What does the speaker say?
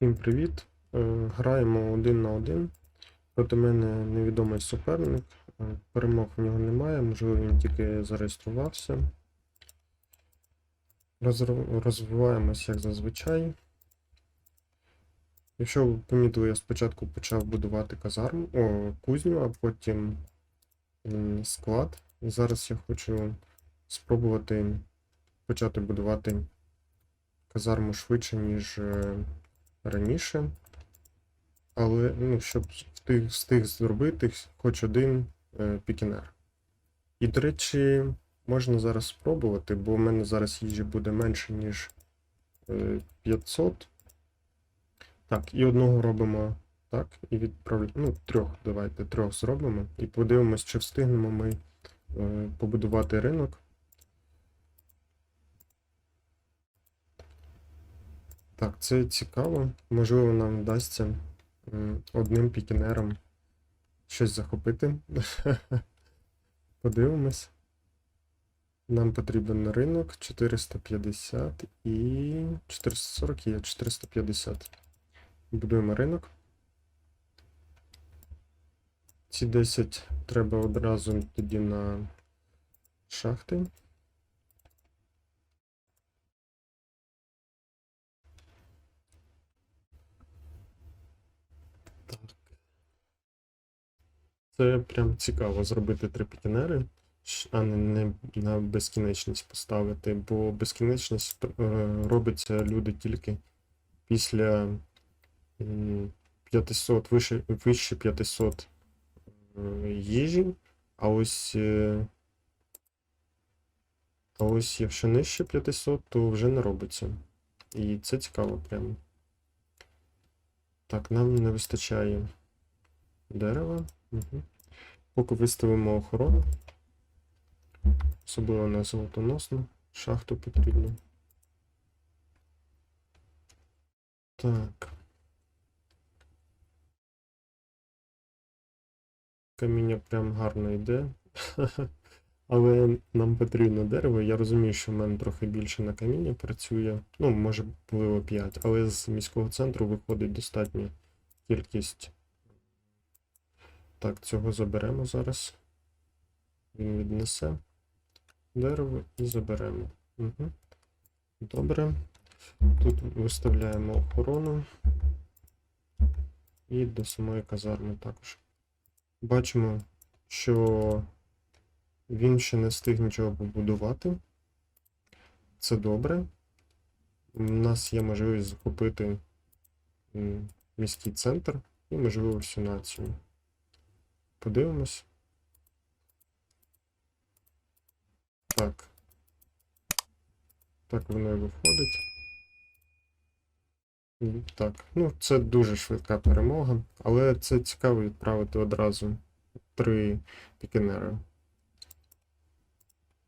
Всім привіт. Е, Граємо один на один. Проти мене невідомий суперник. Е, Перемог в нього немає, можливо, він тільки зареєструвався. Розвиваємось як зазвичай. Якщо ви помітили, я спочатку почав будувати казарму, о, кузню, а потім склад. Зараз я хочу спробувати почати будувати казарму швидше, ніж е, раніше. Але ну, щоб встиг, встиг зробити хоч один е, пікінер. І, до речі, можна зараз спробувати, бо в мене зараз їжі буде менше, ніж е, 500. Так, і одного робимо так, і відправляємо. Ну, трьох, давайте, трьох зробимо. І подивимось, чи встигнемо ми е, побудувати ринок. Так, це цікаво. Можливо, нам вдасться одним пікінером щось захопити. Подивимось. Нам потрібен ринок 450 і 440 є 450. Будуємо ринок. Ці 10 треба одразу тоді на шахти. Це прям цікаво зробити три пікінери, а не, не на безкінечність поставити, бо безкінечність е, робиться люди тільки після 500, вище, вище 500 е, їжі, а ось, е, а ось якщо нижче 500, то вже не робиться. І це цікаво прямо. Так, нам не вистачає дерева. Угу. Поки виставимо охорону. Особливо на золотоносну. Шахту потрібно. Так. Каміння прям гарно йде. Але нам потрібно дерево. Я розумію, що в мене трохи більше на каміння працює. Ну, може, можливо, 5, але з міського центру виходить достатня кількість. Так, цього заберемо зараз. Він віднесе дерево і заберемо. Угу. Добре. Тут виставляємо охорону. І до самої казарми також. Бачимо, що він ще не встиг нічого побудувати. Це добре. У нас є можливість захопити міський центр і, можливо, всю націю. Подивимось. Так. Так воно і виходить. Так, ну це дуже швидка перемога, але це цікаво відправити одразу три пікінери.